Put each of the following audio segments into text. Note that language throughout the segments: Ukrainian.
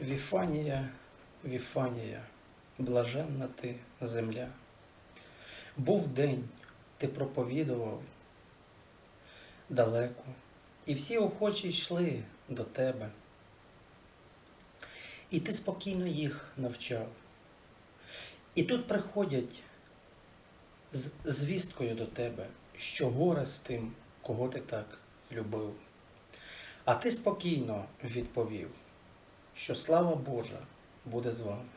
Віфанія, Віфанія, блаженна ти земля. Був день, ти проповідував далеко, і всі охочі йшли до тебе. І ти спокійно їх навчав. І тут приходять з звісткою до тебе, що горе з тим, кого ти так любив. А ти спокійно відповів, що слава Божа буде з вами.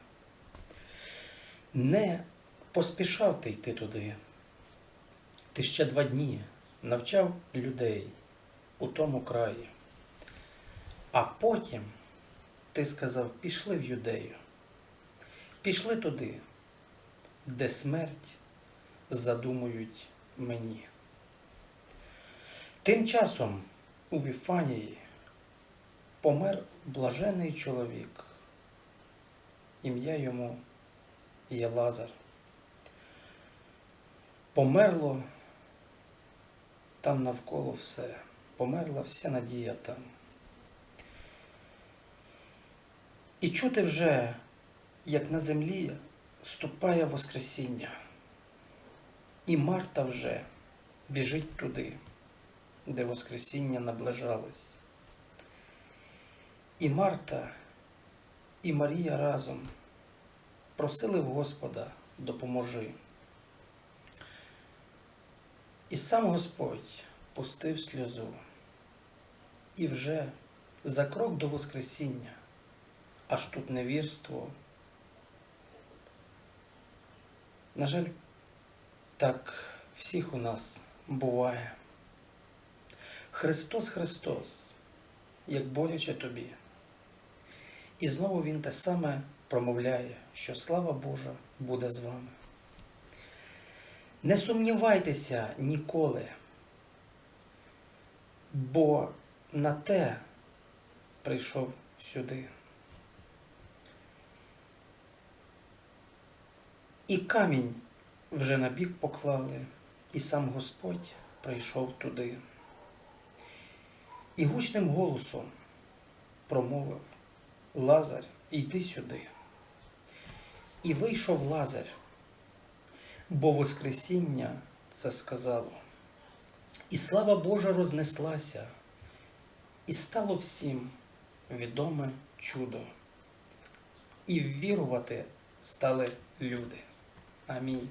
Не поспішав ти йти туди. Ти ще два дні навчав людей у тому краї. А потім ти сказав, пішли в юдею, пішли туди, де смерть задумують мені. Тим часом у Віфанії помер блажений чоловік. Ім'я йому є Лазар. Померло там навколо все, померла вся надія там. І чути вже, як на землі ступає Воскресіння. І Марта вже біжить туди, де Воскресіння наближалось. І Марта, і Марія разом просили в Господа допоможи. І сам Господь пустив сльозу. І вже за крок до Воскресіння, аж тут невірство. На жаль, так всіх у нас буває. Христос Христос, як боляче тобі. І знову Він те саме промовляє, що слава Божа буде з вами. Не сумнівайтеся ніколи, бо на те прийшов сюди. І камінь вже на бік поклали, і сам Господь прийшов туди. І гучним голосом промовив Лазар, йди сюди. І вийшов Лазар, бо Воскресіння це сказало. І слава Божа рознеслася, і стало всім відоме чудо. І ввірувати стали люди. Амінь.